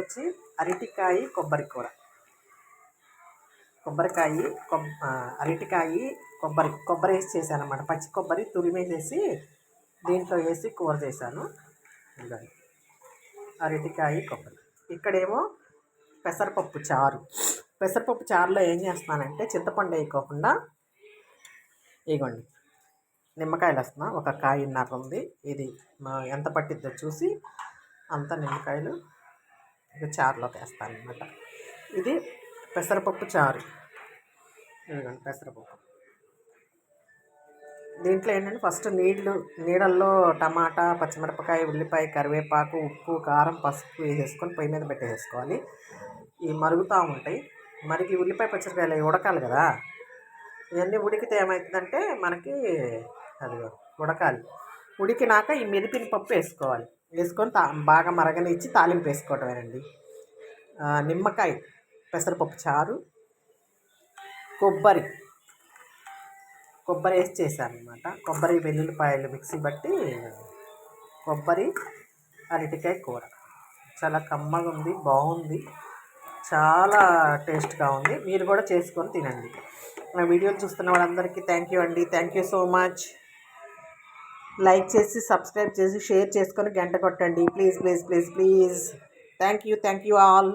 వచ్చి అరటికాయ కొబ్బరి కూర. కొబ్బరికాయ కొబ్ అరటికాయ కొబ్బరి కొబ్బరి వేసి చేశాను అనమాట పచ్చి కొబ్బరి తురిమేసేసి దీంట్లో వేసి కూర చేశాను. అరటికాయ కొబ్బరి. ఇక్కడేమో పెసరపప్పు చారు. పెసరపప్పు చారులో ఏం చేస్తున్నానంటే చింతపండు వేయకోకుండా ఇగోండి నిమ్మకాయలు వేస్తున్నా. ఒక కాయన్నర ఉంది. ఇది ఎంత పట్టిద్దో చూసి అంత నిమ్మకాయలు ఇక చారులోకి వేస్తాను అనమాట ఇది పెసరపప్పు చారు. ఇదిగోండి పెసరపప్పు. దీంట్లో ఏంటంటే ఫస్ట్ నీళ్ళు నీళ్ళల్లో టమాటా పచ్చిమిరపకాయ ఉల్లిపాయ కరివేపాకు ఉప్పు కారం పసుపు వేసేసుకొని పొయ్యి మీద పెట్టేసుకోవాలి ఇవి మరుగుతూ ఉంటాయి. మనకి ఉల్లిపాయ పచ్చిమిరపకాయలు అవి ఉడకాలి కదా. ఇవన్నీ ఉడికితే ఏమవుతుందంటే మనకి అది ఉడకాలి. ఉడికినాక ఈ మెదిపిన పప్పు వేసుకోవాలి. వేసుకొని తా బాగా మరగనిచ్చి తాలింపు వేసుకోవటమేనండి. నిమ్మకాయ పెసరపప్పు చారు కొబ్బరి. కొబ్బరి వేసి చేశాను అనమాట కొబ్బరి వెల్లుల్లిపాయలు మిక్సీ బట్టి కొబ్బరి అరటికాయ కూర. చాలా కమ్మగా ఉంది బాగుంది. చాలా టేస్ట్గా ఉంది. మీరు కూడా చేసుకొని తినండి. నా వీడియోలు చూస్తున్న వాళ్ళందరికీ థ్యాంక్ యూ అండి. Thank you so much. Like చేసి సబ్స్క్రైబ్ చేసి షేర్ చేసుకొని గంట కొట్టండి. Please please please please. Thank you thank you all.